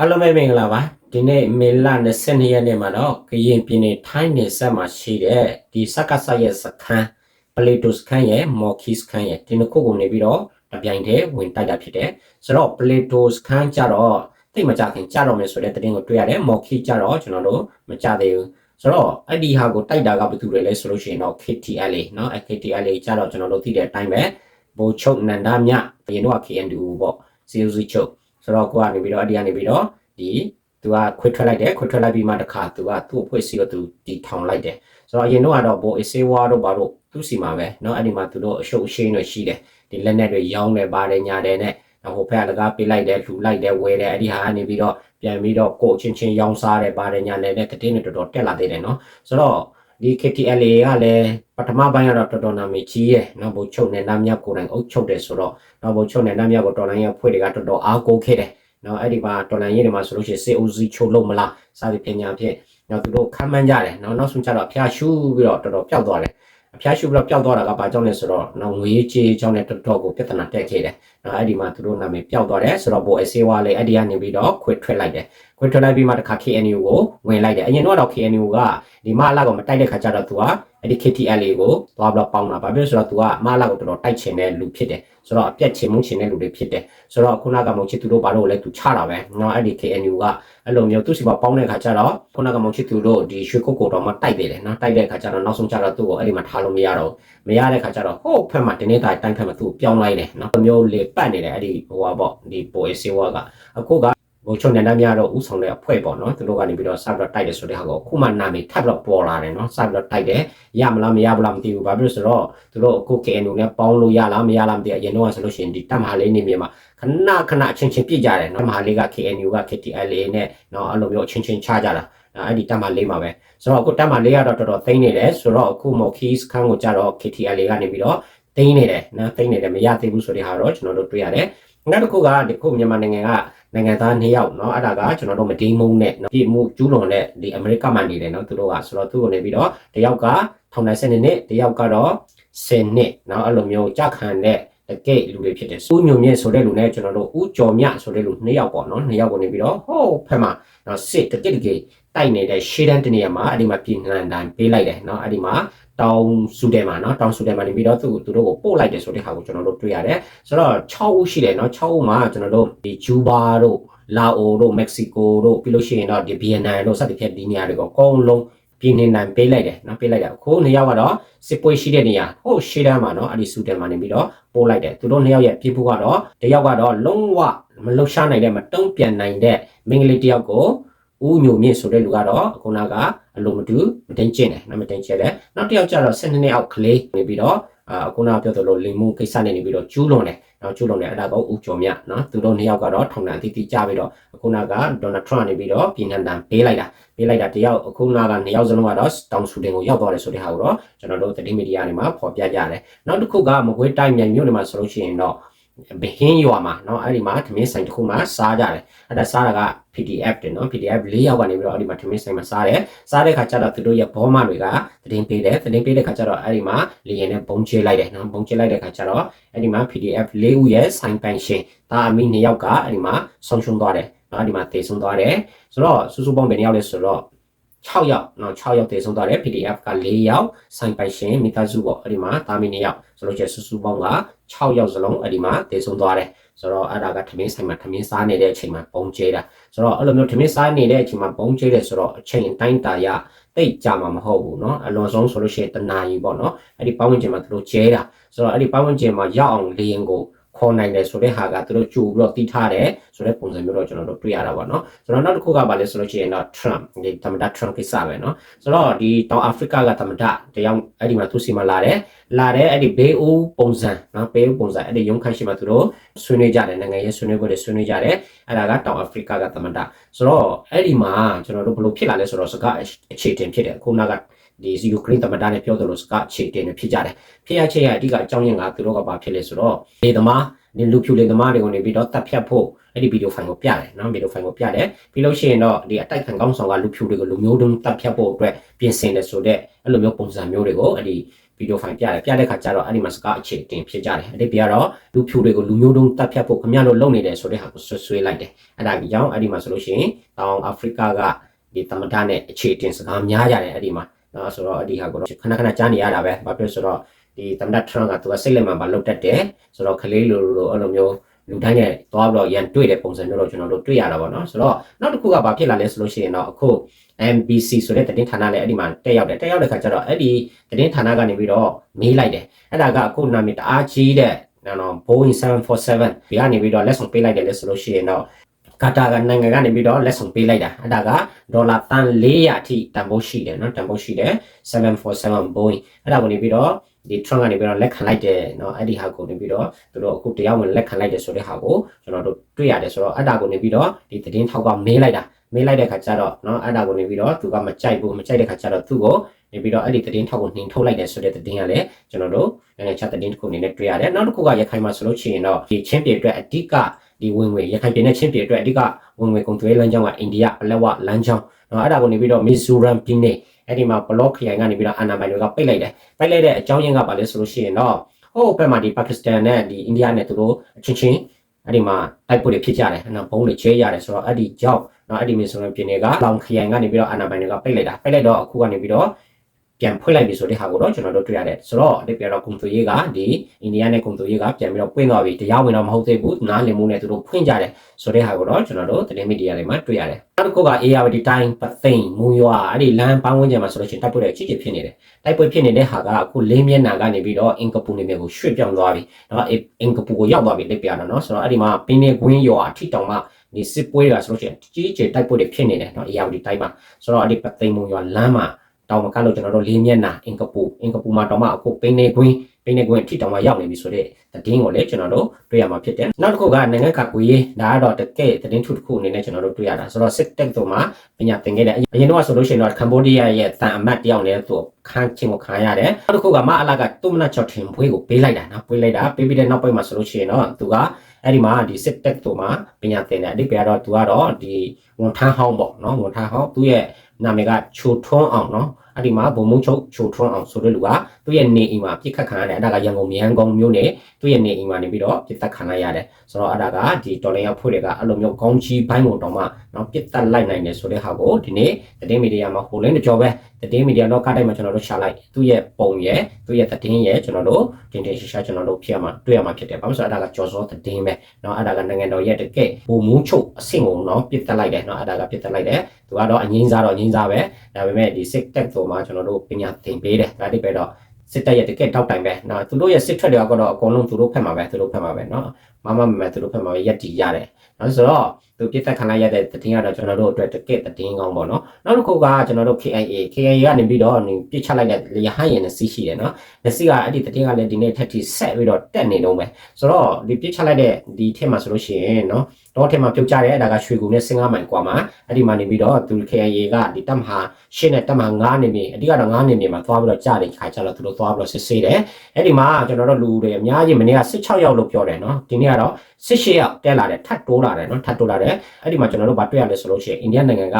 အားလုံးပဲမင်္ဂလာပါဒီနေ့မေလ22ရက်နေ့မှာတော့ကရင်ပြည်နယ်ထိုင်းနယ်စပ်မှာရှိတဲ့ဒီစက္ကဆရဲ့စခန်းပလေတိုစခန်းရဲ့မော်ခီစခန်းရဲ့ဒီနှစ်ခုကိုနေပြီးတော့တပြိုင်တည်းဝင်တိုက်တာဖြစ်တယ်ဆိုတော့ပလေတိုစခန်းကြတော့တိတ်မကြခင်ကြတော့မယ်ဆိုတဲ့သတင်းကိုတွေ့ရတယ်မော်ခီကြတော့ကျွန်တော်တို့မကြသေးဘူးဆိုတော့အဲ့ဒီဟာကိုတိုက်တာကဘယ်သူတွေလဲဆိုလို့ရှိရင်တော့ KTL เนาะ KTL ကြတော့ကျွန်တော်တို့သိတဲ့အတိုင်းပဲဘိုလ်ချုပ်နန္ဒမြဘရင်တော့ KNDU ပေါ့ CUC ချုပ် ဆိုတော့ကိုကနေပြီးတော့အဒီကနေပြီးတော့ဒီသူကခွတ်ထွက်လိုက်တယ်ခွတ်ထွက်လိုက်ပြီးမှတခါသူကသူ့အဖွဲ့စီကိုသူတီထောင်လိုက်တယ်ဆိုတော့အရင်တော့ကတော့ဘိုအစေဝါတို့ဘာတို့သူ့စီမှာပဲเนาะအဲ့ဒီမှာသူတို့အရှုပ်အရှင်းတွေရှိတယ်ဒီလက်နက်တွေရောင်းတယ်ပါတယ်ညာတယ်နဲ့ဟိုဖက်ကလကားပေးလိုက်တယ်လှူလိုက်တယ်ဝယ်တယ်အဲ့ဒီဟာကနေပြီးတော့ပြန်ပြီးတော့ကိုချင်းချင်းရောင်းစားတယ်ပါတယ်ညာတယ်နဲ့တတင်းတွေတော်တော်တက်လာသေးတယ်เนาะဆိုတော့ ဒီ KTLA ကလည်းပထမပိုင်းကတော့တော်တော်နာမည်ကြီးရဲ့နောက်ဘိုချုပ်နဲ့နားမြတ်ကိုယ်တိုင်အုပ်ချုပ်တယ်ဆိုတော့နောက်ဘိုချုပ်နဲ့နားမြတ်ကိုတော်လိုင်းရဲ့ဖွဲ့တွေကတော်တော်အားကိုးခဲ့တယ်နော်အဲ့ဒီမှာတော်လန်ရေးတွေမှာဆိုလို့ရှိရင်စေအိုစီချိုးလို့မလားစသည်ပညာဖြင့်နော်သူတို့ခံမှန်းကြတယ်နော်နောက်ဆုံးကျတော့အဖျားရှူပြီးတော့တော်တော်ပျောက်သွားတယ်အဖျားရှူပြီးတော့ပျောက်သွားတာကဘာကြောင့်လဲဆိုတော့နော်ငွေကြေးကြောင့်လည်းတော်တော်ကိုပြဿနာတက်ခဲ့တယ်နော်အဲ့ဒီမှာသူတို့နာမည်ပျောက်သွားတယ်ဆိုတော့ဘိုအစေးဝါလေးအဲ့ဒီကနေပြီးတော့ခွေထွက်လိုက်တယ် ခွဲထွက်လိုက်ပြီးမှတခါ KNU ကိုဝင်လိုက်တယ်အရင်တော့ KNU ကဒီမအလာကိုမတိုက်တဲ့ခါကျတော့သူကအဲ့ဒီ KTL ကိုသွားပြီးတော့ပေါင်းတာပါပဲဆိုတော့သူကမအလာကိုတော်တော်တိုက်ချင်တဲ့လူဖြစ်တယ်ဆိုတော့အပြတ်ချင်မှုချင်တဲ့လူတွေဖြစ်တယ်ဆိုတော့ခုနကမုံချစ်သူတို့ဘာလို့လဲသူချတာပဲနော်အဲ့ဒီ KNU ကအဲ့လိုမျိုးသူစီမပေါင်းတဲ့ခါကျတော့ခုနကမုံချစ်သူတို့ဒီရွှေကုတ်ကိုတော့မတိုက်သေးတယ်နော်တိုက်တဲ့ခါကျတော့နောက်ဆုံးကျတော့သူ့ကိုအဲ့ဒီမှာထားလို့မရတော့မရတဲ့ခါကျတော့ဟိုဖက်မှာတနေ့တိုင်းတိုင်းဖက်မှာသူ့ကိုပြောင်းလိုက်တယ်နော်မျိုးလေပတ်နေတယ်အဲ့ဒီဟိုပါပေါ့ဒီ poe ဆေးဝါးကအခုက ဘိုချုံနေတမ်းများတော့ဥဆောင်တဲ့အဖွဲ့ပေါ့နော်သူတို့ကနေပြီးတော့စပြီးတော့တိုက်တယ်ဆိုတဲ့ဟာကိုအခုမှနာမည်ထပ်ပြီးတော့ပေါ်လာတယ်နော်စပြီးတော့တိုက်တယ်ရမလားမရဘူးလားမသိဘူးဘာဖြစ်လို့ဆိုတော့သူတို့အခု KNU နဲ့ပေါင်းလို့ရလားမရလားမသိအရင်တော့ဆိုလို့ရှိရင်ဒီတပ်မဟာလေးနေမြေမှာခဏခဏအချင်းချင်းပြစ်ကြတယ်နော်မဟာလေးက KNU က KTLA နဲ့နော်အဲ့လိုမျိုးအချင်းချင်းချကြတာအဲ့ဒီတပ်မလေးမှာပဲဆိုတော့အခုတပ်မလေးကတော့တော်တော်သိနေတယ်ဆိုတော့အခုမော်ခီစခန်းကိုကြတော့ KTLA ကနေပြီးတော့သိနေတယ်နော်သိနေတယ်မရသေးဘူးဆိုတဲ့ဟာတော့ကျွန်တော်တို့တွေ့ရတယ်နောက်တစ်ခုကဒီခုမြန်မာနိုင်ငံက နိုင်ငံသား2ယောက်เนาะအဲ့ဒါကကျွန်တော်တို့မတိမုံနဲ့เนาะပြည်မှုကျူးလွန်တဲ့ဒီအမေရိကမှာနေတယ်เนาะသူတို့ကဆိုတော့သူ့ကိုနေပြီးတော့တယောက်ကထောင်ဒဏ်7နှစ်တယောက်ကတော့10နှစ်เนาะအဲ့လိုမျိုးကြခံတဲ့တကယ်လူတွေဖြစ်တယ်ဦးညုံမြင့်ဆိုတဲ့လူနဲ့ကျွန်တော်တို့ဦးကျော်မြဆိုတဲ့လူ2ယောက်ပေါ့နော်2ယောက်ကိုနေပြီးတော့ဟိုးဖက်မှာနော်စစ်တကယ်တကယ်တိုက်နေတဲ့ရှေ့တန်းတနေရာမှာအဲ့ဒီမှာပြည်နှံတိုင်းပေးလိုက်တယ်နော်အဲ့ဒီမှာ တောင်ဆူတယ်မှာနော်တောင်ဆူတယ်မှာနေပြီးတော့သူသူတို့ကိုပို့လိုက်တယ်ဆိုတဲ့ဟာကိုကျွန်တော်တို့တွေ့ရတယ်ဆိုတော့6ဦးရှိတယ်နော်6ဦးမှာကျွန်တော်တို့ဒီဂျူဘာတို့လာအိုတို့မက္ကဆီကိုတို့ပြီးလို့ရှိရင်တော့ဒီဗီယက်နမ်တို့စသဖြင့်ဒီနေရာတွေကိုအကုန်လုံးပြည်နေနိုင်ပေးလိုက်တယ်နော်ပေးလိုက်တာအခုနှစ်ယောက်ကတော့စစ်ပွဲရှိတဲ့နေရာဟိုရှေ့တန်းမှာနော်အဲ့ဒီဆူတယ်မှာနေပြီးတော့ပို့လိုက်တယ်သူတို့နှစ်ယောက်ရဲ့ပြည်ဖို့ကတော့တယောက်ကတော့လုံးဝမလှုပ်ရှားနိုင်တဲ့မတုံ့ပြန်နိုင်တဲ့မိန်းကလေးတယောက်ကို ဦးညိုမြင့်ဆိုတဲ့လူကတော့အခုနကအလိုမတူမတင်ကျင်တယ်နော်မတင်ကျင်တယ်နောက်တစ်ယောက်ကျတော့12နှစ်အောက်ကလေးနေပြီးတော့အခုနပြောသလိုလင်မှုကိစ္စနဲ့နေပြီးတော့ကျူးလွန်တယ်နော်ကျူးလွန်တယ်အဲ့ဒါကဦးကျော်မြနော်သူတို့နှစ်ယောက်ကတော့ထောင်ဒဏ်အတိအကျပြီးတော့အခုနကဒေါ်နယ်ထရန့်နေပြီးတော့ပြည်နှံတန်ပေးလိုက်တာပေးလိုက်တာတယောက်အခုနကနှစ်ယောက်စလုံးကတော့တောင်ဆူတင်ကိုရောက်သွားတယ်ဆိုတဲ့ဟာကိုတော့ကျွန်တော်တို့သတင်းမီဒီယာတွေမှာဖော်ပြကြတယ်နောက်တစ်ခုကမကွေးတိုင်းမြိုင်မြို့နယ်မှာဆိုလို့ရှိရင်တော့ ဘဟင်းရွာမှာเนาะအဲ့ဒီမှာသမင်းဆိုင်တစ်ခုမှာစားကြတယ်အဲ့ဒါစားတာက PDF တင်เนาะ PDF ၄ယောက်ကနေပြီးတော့အဲ့ဒီမှာသမင်းဆိုင်မှာစားတယ်စားတဲ့ခါကျတော့သူတို့ရဲ့ဘောမတွေကသတင်းပေးတယ်သတင်းပေးတဲ့ခါကျတော့အဲ့ဒီမှာလေရင်နဲ့ပုံချလိုက်တယ်เนาะပုံချလိုက်တဲ့ခါကျတော့အဲ့ဒီမှာ PDF ၄ဦးရဲ့ဆိုင်ပိုင်ရှင်ဒါအမိ၂ယောက်ကအဲ့ဒီမှာဆုံးရှုံးသွားတယ်เนาะအဲ့ဒီမှာတေဆုံးသွားတယ်ဆိုတော့စူးစူးပေါင်းဘယ်နှယောက်လဲဆိုတော့ 6ယောက်เนาะ6ယောက်တည်ဆုံးသွားတယ် PDF က4ယောက်ဆိုင်ပိုင်ရှင်မိသားစုပေါ့အဲ့ဒီမှာတာမီ2ယောက်ဆိုလို့ကျစူးစူးပေါင်းက6ယောက်စလုံးအဲ့ဒီမှာတည်ဆုံးသွားတယ်ဆိုတော့အဲ့ဒါကထမင်းဆိုင်မှာထမင်းစားနေတဲ့အချိန်မှာပုံကျဲတာဆိုတော့အဲ့လိုမျိုးထမင်းစားနေတဲ့အချိန်မှာပုံကျဲတယ်ဆိုတော့အချိန်တိုင်းတာရတိတ်ကြမှာမဟုတ်ဘူးเนาะအလွန်ဆုံးဆိုလို့ရှိရင်တနာရီပေါ့เนาะအဲ့ဒီပတ်ဝန်းကျင်မှာသူတို့ကျဲတာဆိုတော့အဲ့ဒီပတ်ဝန်းကျင်မှာရောက်အောင်လေရင်ကို ခေါ်နိုင်တယ်ဆိုတဲ့ဟာကသူတို့ကြိုပြီးတော့တီးထားတယ်ဆိုတဲ့ပုံစံမျိုးတော့ကျွန်တော်တို့တွေ့ရတာပေါ့နော်ဆိုတော့နောက်တစ်ခုကဘာလဲဆိုလို့ရှိရင်တော့ Trump ဒီသမ္မတ Trump ကိစ္စပဲနော်ဆိုတော့ဒီတောင်အာဖရိကကသမ္မတတယောက်အဲ့ဒီမှာသူစီမလာတယ်လာတယ်အဲ့ဒီဘေးအိုးပုံစံနော်ဘေးအိုးပုံစံအဲ့ဒီရုံးခန့်ရှိမှသူတို့ဆွေးနွေးကြတယ်နိုင်ငံရေးဆွေးနွေးပွဲတွေဆွေးနွေးကြတယ်အဲ့ဒါကတောင်အာဖရိကကသမ္မတဆိုတော့အဲ့ဒီမှာကျွန်တော်တို့ဘယ်လိုဖြစ်လာလဲဆိုတော့စကားအခြေတင်ဖြစ်တယ်ခုနက ဒီယူကရိန်းသမ္မတနဲ့ပြောသလိုစကားအခြေတင်ဖြစ်ကြတယ်ဖြစ်ရချက်ရအဓိကအကြောင်းရင်းကသူတို့ကဘာဖြစ်လဲဆိုတော့ဒီသမားဒီလူဖြူလေသမားတွေကိုနေပြီးတော့တပ်ဖြတ်ဖို့အဲ့ဒီဗီဒီယိုဖိုင်ကိုပြတယ်နော်ဗီဒီယိုဖိုင်ကိုပြတယ်ပြီးလို့ရှိရင်တော့ဒီအတိုက်ခံကောင်းဆောင်ကလူဖြူတွေကိုလူမျိုးတုံးတပ်ဖြတ်ဖို့အတွက်ပြင်ဆင်တယ်ဆိုတော့အဲ့လိုမျိုးပုံစံမျိုးတွေကိုအဲ့ဒီဗီဒီယိုဖိုင်ပြတယ်ပြတဲ့ခါကျတော့အဲ့ဒီမှာစကားအခြေတင်ဖြစ်ကြတယ်အဲ့ဒီပြတော့လူဖြူတွေကိုလူမျိုးတုံးတက်ဖြတ်ဖို့ခင်ဗျားတို့လုပ်နေတယ်ဆိုတဲ့ဟာကိုဆွဆွေးလိုက်တယ်အဲ့ဒါကြောင့်အဲ့ဒီမှာဆိုလို့ရှိရင်တောင်အာဖရိကကဒီသမဒနဲ့အခြေတင်စကားများကြတယ်အဲ့ဒီမှာ နော်ဆိုတော့အဲ့ဒီဟာကိုတော့ခဏခဏကြားနေရတာပဲဘာဖြစ်ဆိုတော့ဒီသမဒထရန့်ကသူကစိတ်လက်မှန်ပါလုတ်တတ်တယ်ဆိုတော့ကလေးလိုလိုအဲ့လိုမျိုးလူတိုင်းနဲ့သွားပြီးတော့ရန်တွေ့တဲ့ပုံစံမျိုးတော့ကျွန်တော်တို့တွေ့ရတာပေါ့နော်ဆိုတော့နောက်တစ်ခုကဘာဖြစ်လာလဲဆိုလို့ရှိရင်တော့အခု MBC ဆိုတဲ့သတင်းဌာနလည်းအဲ့ဒီမှာတက်ရောက်တယ်တက်ရောက်တဲ့ခါကျတော့အဲ့ဒီသတင်းဌာနကနေပြီးတော့မေးလိုက်တယ်အဲ့ဒါကအခုနာမည်တအားကြီးတဲ့နော် Boeing 747ဒီကနေပြီးတော့လက်ဆောင်ပေးလိုက်တယ်လေဆိုလို့ရှိရင်တော့ ကာတာကနိုင်ငံကနေပြီးတော့လက်ဆောင်ပေးလိုက်တာအဲ့ဒါကဒေါ်လာတန်400အထိတန်ဖိုးရှိတယ်နော်တန်ဖိုးရှိတယ်747 Boeing အဲ့ဒါကိုနေပြီးတော့ဒီ Trump ကနေပြီးတော့လက်ခံလိုက်တယ်เนาะအဲ့ဒီဟာကိုနေပြီးတော့သူတို့အခုတရားဝင်လက်ခံလိုက်တယ်ဆိုတဲ့ဟာကိုကျွန်တော်တို့တွေ့ရတယ်ဆိုတော့အဲ့ဒါကိုနေပြီးတော့ဒီသတင်းထောက်ကမေးလိုက်တာမေးလိုက်တဲ့ခါကျတော့เนาะအဲ့ဒါကိုနေပြီးတော့သူကမကြိုက်ဘူးမကြိုက်တဲ့ခါကျတော့သူ့ကိုနေပြီးတော့အဲ့ဒီသတင်းထောက်ကိုနှင်ထုတ်လိုက်တယ်ဆိုတဲ့သတင်းကလည်းကျွန်တော်တို့နိုင်ငံခြားသတင်းတစ်ခုအနေနဲ့တွေ့ရတယ်နောက်တစ်ခုကရခိုင်မှာဆိုလို့ရှိရင်တော့ဒီချင်းပြည်အတွက်အဓိက ဒီဝင်ငွေရခိုင်ပြည်နဲ့ချင်းပြည်အတွက်အဓိကဝင်ငွေကုန်သွယ်လမ်းကြောင်းကအိန္ဒိယပလက်ဝလမ်းကြောင်းနော်အဲ့ဒါကိုနေပြီးတော့မီဇိုရမ်ပြည်နယ်အဲ့ဒီမှာဘလော့ခရိုင်ကနေပြီးတော့အနာမိုင်တွေကပိတ်လိုက်တယ်ပိတ်လိုက်တဲ့အကြောင်းရင်းကပါလဲဆိုလို့ရှိရင်တော့ဟိုဘက်မှာဒီပါကစ္စတန်နဲ့ဒီအိန္ဒိယနဲ့သူတို့အချင်းချင်းအဲ့ဒီမှာတိုက်ပွဲတွေဖြစ်ကြတယ်နော်ဘုံတွေချဲရတယ်ဆိုတော့အဲ့ဒီကြောင့်နော်အဲ့ဒီမီဇိုရမ်ပြည်နယ်ကလောင်ခရိုင်ကနေပြီးတော့အနာမိုင်တွေကပိတ်လိုက်တာပိတ်လိုက်တော့အခုကနေပြီးတော့ ပြန်ဖွင့်လိုက်ပြီဆိုတဲ့ဟာကိုတော့ကျွန်တော်တို့တွေ့ရတယ်ဆိုတော့အတိပြတော့ကွန်သွေးရေးကဒီအိန္ဒိယနဲ့ကွန်သွေးရေးကပြန်ပြီးတော့ပွင့်သွားပြီတရားဝင်တော့မဟုတ်သေးဘူးနားလည်မှုနဲ့သူတို့ဖွင့်ကြတယ်ဆိုတဲ့ဟာကိုတော့ကျွန်တော်တို့သတင်းမီဒီယာတွေမှာတွေ့ရတယ်နောက်တစ်ခုက ARD တိုင်းပသိမ်မူရွာအဲ့ဒီလမ်းပန်းဝန်းကျင်မှာဆိုလို့ရှိရင်တိုက်ပွဲတွေကြီးကြီးဖြစ်နေတယ်တိုက်ပွဲဖြစ်နေတဲ့ဟာကအခုလေးမျက်နှာကနေပြီးတော့အင်ကပူနေမြေကိုရွှေ့ပြောင်းသွားပြီနော်အင်ကပူကိုရောက်သွားပြီလက်ပြတော့နော်ဆိုတော့အဲ့ဒီမှာပင်းနေကွင်းရွာအထိတောင်မှဒီစစ်ပွဲတွေကဆိုလို့ရှိရင်ကြီးကြီးတိုက်ပွဲတွေဖြစ်နေတယ်နော် ARD တိုင်းမှာဆိုတော့အဲ့ဒီပသိမ်မူရွာလမ်းမှာ တောင်မကလို့ကျွန်တော်တို့လေးမျက်နှာအင်ကပူအင်ကပူမှာတောင်မှအခုပင်းနေကွင်းပင်းနေကွင်းအထိတောင်မှရောက်နေပြီဆိုတဲ့သတင်းကိုလည်းကျွန်တော်တို့တွေ့ရမှာဖြစ်တယ်နောက်တစ်ခုကနိုင်ငံကကွေးဒါကတော့တကယ်သတင်းထုတစ်ခုအနေနဲ့ကျွန်တော်တို့တွေ့ရတာဆိုတော့စစ်တက်တို့မှာပညာသင်ခဲ့တဲ့အရင်တော့ဆိုလို့ရှိရင်တော့ကမ္ဘောဒီးယားရဲ့တန်အမတ်တယောက်နဲ့သူခန်းချင်းကိုခံရတယ်နောက်တစ်ခုကမအလာကတုမနာချော့ထင်ဘွေးကိုပေးလိုက်တာနော်ပေးလိုက်တာပေးပြီးတဲ့နောက်ပိုင်းမှာဆိုလို့ရှိရင်တော့သူကအဲ့ဒီမှာဒီစစ်တက်တို့မှာပညာသင်တဲ့အဓိပ္ပာယ်တော့သူကတော့ဒီဝန်ထမ်းဟောင်းပေါ့နော်ဝန်ထမ်းဟောင်းသူ့ရဲ့နာမည်ကချိုထွန်းအောင်နော် အဲ့ဒီမှာဘုံမုံချုပ်ချိုထွန်းအောင်ဆိုတဲ့လူက သူ့ရဲ့နေအိမ်မှာပြစ်ခတ်ခံရတယ်အဲ့ဒါကရန်ကုန်မြန်ကုန်မြို့နယ်သူ့ရဲ့နေအိမ်မှာနေပြီးတော့ပြစ်တက်ခံလိုက်ရတယ်ဆိုတော့အဲ့ဒါကဒီတော်လင်ရောက်ဖွဲ့တွေကအဲ့လိုမျိုးကောင်းချီးပိုင်းကိုတော့မှနော်ပြစ်တက်လိုက်နိုင်တယ်ဆိုတဲ့ဟာကိုဒီနေ့သတင်းမီဒီယာမှာဟိုလင်းတကြောပဲသတင်းမီဒီယာတော့ကတိုင်းမှာကျွန်တော်တို့ရှာလိုက်သူ့ရဲ့ပုံရဲ့သူ့ရဲ့သတင်းရဲ့ကျွန်တော်တို့တင်တင်ရှာရှာကျွန်တော်တို့ဖြစ်ရမှာတွေ့ရမှာဖြစ်တယ်ဘာလို့ဆိုတော့အဲ့ဒါကကြော်စောသတင်းပဲနော်အဲ့ဒါကနိုင်ငံတော်ရဲ့တကယ်ဘုံမူးချုပ်အဆင့်ကိုနော်ပြစ်တက်လိုက်တယ်နော်အဲ့ဒါကပြစ်တက်လိုက်တယ်သူကတော့အငိမ့်စားတော့အငိမ့်စားပဲဒါပေမဲ့ဒီစစ်တက်ဆိုမှကျွန်တော်တို့ပညာသင်ပေးတယ်ဒါတိပဲတော့ စစ်တပ်ရဲ့တကယ်တောက်တိုင်ပဲနော်သူတို့ရဲ့စစ်ထွက်တွေကတော့အကုန်လုံးသူတို့ဖက်မှာပဲသူတို့ဖက်မှာပဲနော်မမမမသူတို့ဖက်မှာပဲရက်တီရတယ်နော်ဆိုတော့ သူပြစ်သက်ခံလိုက်ရတဲ့တည်င်းကတော့ကျွန်တော်တို့အတွက်တကယ်တည်င်းကောင်းပေါ့နော်နောက်တစ်ခုကကျွန်တော်တို့ KIA KIA ကနေပြီးတော့ပြစ်ချလိုက်တဲ့ရဟန်းရင်နဲ့စီးရှိတယ်နော်လက်စီကအဲ့ဒီတည်င်းကလည်းဒီနေ့ထက်ထိဆက်ပြီးတော့တက်နေတော့ပဲဆိုတော့ဒီပြစ်ချလိုက်တဲ့ဒီထက်မှာဆိုလို့ရှိရင်နော်တော့ထက်မှာပြုတ်ကြတယ်အဲ့ဒါကရွှေကူနဲ့စင်ကားမိုင်ကွာမှာအဲ့ဒီမှာနေပြီးတော့သူ KIA ကဒီတက်မဟာရှင်းတဲ့တက်မဟာ9နေပြီအဓိကတော့9နေပြီမှာသွားပြီးတော့ကြားတယ်ခါကြတော့သူတို့သွားပြီးတော့စစ်ဆေးတယ်အဲ့ဒီမှာကျွန်တော်တို့လူတွေအများကြီးမနေ့က16ယောက်လို့ပြောတယ်နော်ဒီနေ့ကတော့18ယောက်တက်လာတယ်ထပ်တိုးလာတယ်နော်ထပ်တိုးလာတယ်အဲ့ဒီမှာကျွန်တော်တို့ဗာတွေ့ရလဲဆိုလို့ရှိရင်အိန္ဒိယနိုင်ငံက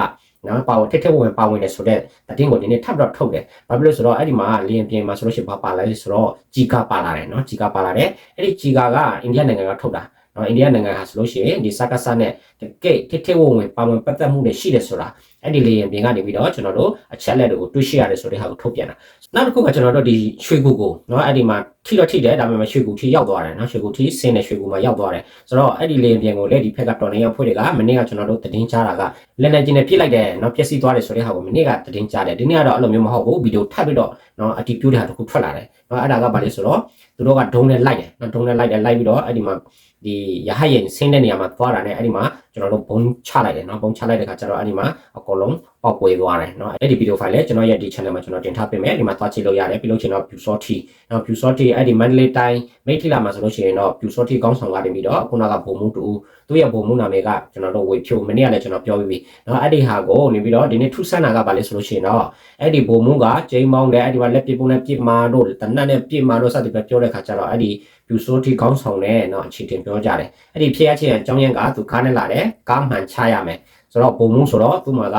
နော်ပါဝင်ထက်ထက်ဝင်ပါဝင်နေဆိုတဲ့တတင်းကိုဒီနေ့ထပ်တော့ထုတ်တယ်။ဘာဖြစ်လို့ဆိုတော့အဲ့ဒီမှာလီယံပြင်မှာဆိုလို့ရှိရင်ဘာပါလာလဲဆိုတော့ဂျီကာပါလာတယ်နော်ဂျီကာပါလာတယ်။အဲ့ဒီဂျီကာကအိန္ဒိယနိုင်ငံကထုတ်တာ။နော်အိန္ဒိယနိုင်ငံဟာဆိုလို့ရှိရင်ဒီစကားဆာနဲ့တကယ်ထက်ထက်ဝင်ဝင်ပါဝင်ပတ်သက်မှုတွေရှိတယ်ဆိုတာ အဲ့ဒီလီယံပြင်ကနေပြီးတော့ကျွန်တော်တို့အချက်လက်တွေကိုတွေ့ရှိရတယ်ဆိုတဲ့ဟာကိုထုတ်ပြန်တာ။နောက်တစ်ခုကကျွန်တော်တို့ဒီရွှေကူကိုနော်အဲ့ဒီမှာထိတော့ထိတယ်ဒါပေမဲ့ရွှေကူထိရောက်သွားတယ်နော်ရွှေကူထိဆင်းတဲ့ရွှေကူမှာရောက်သွားတယ်ဆိုတော့အဲ့ဒီလီယံပြင်ကိုလည်းဒီဖက်ကတော်နေရောက်ဖွဲ့တွေကမနေ့ကကျွန်တော်တို့တင်ကြားတာကလက်နေချင်းနဲ့ပြစ်လိုက်တယ်နော်ပြက်စီးသွားတယ်ဆိုတဲ့ဟာကိုမနေ့ကတင်ကြားတယ်ဒီနေ့ကတော့အဲ့လိုမျိုးမဟုတ်ဘူးဗီဒီယိုထပ်ပြီးတော့နော်အတီးပြူတဲ့ဟာတစ်ခုထွက်လာတယ်နော်အဲ့ဒါကဘာလဲဆိုတော့ သူတို့ကဒုံနဲ့လိုက်တယ်နော်ဒုံနဲ့လိုက်တယ်လိုက်ပြီးတော့အဲ့ဒီမှာဒီရဟရင်ဆင်းတဲ့နေရာမှာသွားတာနဲ့အဲ့ဒီမှာကျွန်တော်တို့ဘုံချလိုက်တယ်နော်ဘုံချလိုက်တဲ့ခါကျတော့အဲ့ဒီမှာအကုန်လုံးပေါက်ကွဲသွားတယ်เนาะအဲ့ဒီဗီဒီယိုဖိုင်လည်းကျွန်တော်ရဲ့ဒီ channel မှာကျွန်တော်တင်ထားပေးမယ်ဒီမှာသွားကြည့်လို့ရတယ်ပြီးလို့ချင်းတော့ View Sorty เนาะ View Sorty အဲ့ဒီ Mandalay တိုင်းမိထီလာမှာဆိုလို့ရှိရင်တော့ View Sorty ကောင်းဆောင်ကနေပြီးတော့ခုနကဘုံမှုတူသူ့ရဲ့ဘုံမှုနာမည်ကကျွန်တော်တို့ဝေဖြိုမနေ့ကလည်းကျွန်တော်ပြောပြီးပြီเนาะအဲ့ဒီဟာကိုနေပြီးတော့ဒီနေ့ထူးဆန်းတာကဘာလဲဆိုလို့ရှိရင်တော့အဲ့ဒီဘုံမှုကကျိန်းမောင်းတယ်အဲ့ဒီမှာလက်ပြပုံနဲ့ပြစ်မာတို့တနတ်နဲ့ပြစ်မာတို့စသည်ပဲပြောတဲ့ခါကျတော့အဲ့ဒီ View Sorty ကောင်းဆောင်နဲ့เนาะအခြေတင်ပြောကြတယ်အဲ့ဒီဖြစ်ရချင်းအကြောင်းရင်းကသူကားနဲ့လာတယ်ကားမှန်ချရမယ်ဆိုတော့ဘုံမှုဆိုတော့သူ့မှာက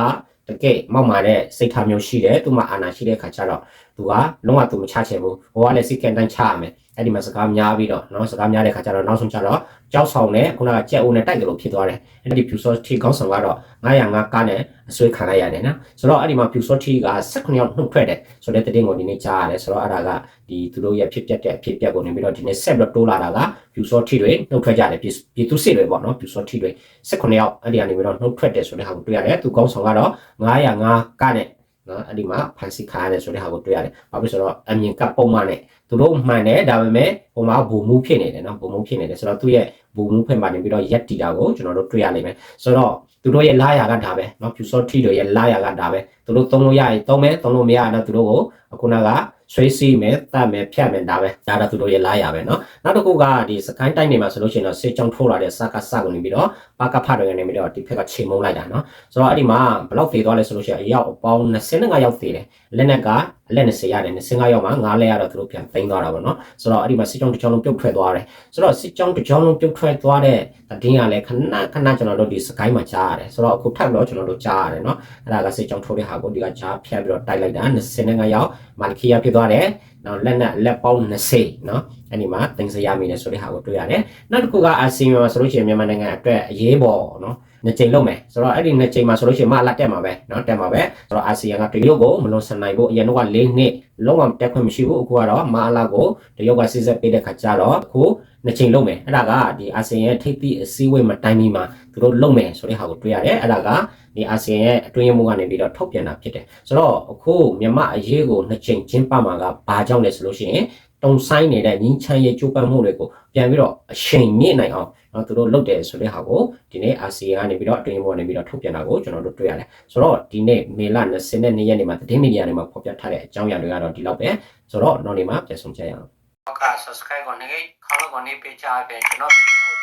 တတကယ်မောက်မာတဲ့စိတ်ထားမျိုးရှိတယ်သူမှအာနာရှိတဲ့ခါကျတော့သူကလုံးဝသူမချချင်ဘူးဟိုကလည်းစိတ်ကန်တန်းချရမယ် အဲ့ဒီမှာစကားများပြီးတော့เนาะစကားများတဲ့ခါကျတော့နောက်ဆုံးကျတော့ကြောက်ဆောင်နဲ့ခုနကကြက်အိုးနဲ့တိုက်တယ်လို့ဖြစ်သွားတယ်အဲ့ဒီဖြူစောထီကောင်းဆောင်ကတော့905ကားနဲ့အဆွေးခံလိုက်ရတယ်နော်ဆိုတော့အဲ့ဒီမှာဖြူစောထီက18ရောက်နှုတ်ထွက်တယ်ဆိုတဲ့တည်င်းကိုဒီနေ့ကြားရတယ်ဆိုတော့အဲ့ဒါကဒီသူတို့ရဲ့ဖြစ်ပျက်တဲ့အဖြစ်ပျက်ကိုနေပြီးတော့ဒီနေ့ဆက်ပြီးတော့တိုးလာတာကဖြူစောထီတွေနှုတ်ထွက်ကြတယ်ပြည်သူစစ်တွေပေါ့နော်ဖြူစောထီတွေ18ရောက်အဲ့ဒီကနေပြီးတော့နှုတ်ထွက်တယ်ဆိုတဲ့ဟာကိုတွေ့ရတယ်သူကောင်းဆောင်ကတော့905ကားနဲ့ နော်အဲ့ဒီမှာဖန်စီခါရတယ်ဆိုတဲ့ဟာကိုတွေ့ရတယ်။ဘာဖြစ်ဆိုတော့အမြင်ကပုံမှန်နဲ့သူတို့မှန်တယ်ဒါပေမဲ့ဟိုမှာဘူမူဖြစ်နေတယ်နော်ဘူမူဖြစ်နေတယ်ဆိုတော့သူ့ရဲ့ဘူမူဖက်မှာနေပြီးတော့ရက်တီတာကိုကျွန်တော်တို့တွေ့ရလိမ့်မယ်။ဆိုတော့သူတို့ရဲ့လာယာကဒါပဲနော်ဖြူစောထီတွေရဲ့လာယာကဒါပဲသူတို့သုံးလို့ရရင်သုံးမယ်သုံးလို့မရရင်တော့သူတို့ကိုအခုနက ဆွေးစီးမယ်တတ်မယ်ဖြတ်မယ်ဒါပဲဒါတော့သူတို့ရဲ့လာယာပဲနော်နောက်တစ်ခုကဒီစကိုင်းတိုင်းနေမှာဆိုလို့ရှိရင်တော့စေချောင်းထိုးလာတဲ့စကားစကနေပြီးတော့ပါကဖတ်တွေကနေပြီးတော့ဒီဖက်ကချိန်မုံလိုက်တာနော်ဆိုတော့အဲ့ဒီမှာဘယ်လောက်သေးသွားလဲဆိုလို့ရှိရင်အယောက်အပေါင်း25ယောက်သေးတယ်လက်နက်က လက်20ရတယ်25ယောက်မှာ9လက်ရတော့သူတို့ပြန်သိမ်းသွားတာပေါ့နော်ဆိုတော့အဲ့ဒီမှာစစ်ကြောင်းတစ်ကြောင်းလုံးပြုတ်ထွက်သွားတယ်ဆိုတော့စစ်ကြောင်းတစ်ကြောင်းလုံးပြုတ်ထွက်သွားတဲ့တည်င်းကလည်းခဏခဏကျွန်တော်တို့ဒီစကိုင်းမှာကြားရတယ်ဆိုတော့အခုထပ်ပြီးတော့ကျွန်တော်တို့ကြားရတယ်နော်အဲ့ဒါကစစ်ကြောင်းထိုးတဲ့ဟာကိုဒီကကြားဖြတ်ပြီးတော့တိုက်လိုက်တာ25ယောက်မာလီခီယာဖြစ်သွားတယ်နော်လက်နဲ့လက်ပေါင်း20နော်အဲ့ဒီမှာတင်စရမိနေဆိုတဲ့ဟာကိုတွေ့ရတယ်နောက်တစ်ခုကအာဆီယံမှာဆိုလို့ရှိရင်မြန်မာနိုင်ငံအတွက်အရေးပေါ်နော် နှစ်ချိန်လုံးမယ်ဆိုတော့အဲ့ဒီနှစ်ချိန်မှာဆိုလို့ရှိရင်မလာတက်မှာပဲเนาะတက်မှာပဲဆိုတော့အာဆီယံကတရုတ်ကိုမလွန်ဆန်နိုင်ဘူးအရင်တော့က၄နှစ်လုံးဝတက်ခွင့်မရှိဘူးအခုကတော့မအလာကိုတရုတ်ကစစ်ဆက်ပေးတဲ့ခါကျတော့အခုနှစ်ချိန်လုံးမယ်အဲ့ဒါကဒီအာဆီယံရဲ့ထိပ်သီးအစည်းအဝေးမှာတိုင်းပြီးမှာသူတို့လုံးမယ်ဆိုတဲ့ဟာကိုတွေ့ရတယ်အဲ့ဒါကဒီအာဆီယံရဲ့အတွင်းရေးမှူးကနေပြီးတော့ထုတ်ပြန်တာဖြစ်တယ်ဆိုတော့အခုမြန်မာအရေးကိုနှစ်ချိန်ချင်းပမှာကဘာကြောင့်လဲဆိုလို့ရှိရင် တုံဆိုင်နေတဲ့ငင်းချမ်းရဲ့ကြိုးပမ်းမှုတွေကိုပြန်ပြီးတော့အချိန်မြင့်နိုင်အောင်နော်သူတို့လုပ်တယ်ဆိုတဲ့ဟာကိုဒီနေ့အာဆီယံကနေပြီးတော့အတွင်းပေါ်နေပြီးတော့ထုတ်ပြန်တာကိုကျွန်တော်တို့တွေ့ရတယ်ဆိုတော့ဒီနေ့မေလ22ရက်နေ့မှာသတင်းမီဒီယာတွေမှာဖော်ပြထားတဲ့အကြောင်းအရာတွေကတော့ဒီလောက်ပဲဆိုတော့နောက်နေ့မှာပြန်ဆောင်ကြရအောင်ဟုတ်ကဲ့ subscribe ကိုနေခေါင်းကနေပေးချပေးကျွန်တော်ဗီဒီယို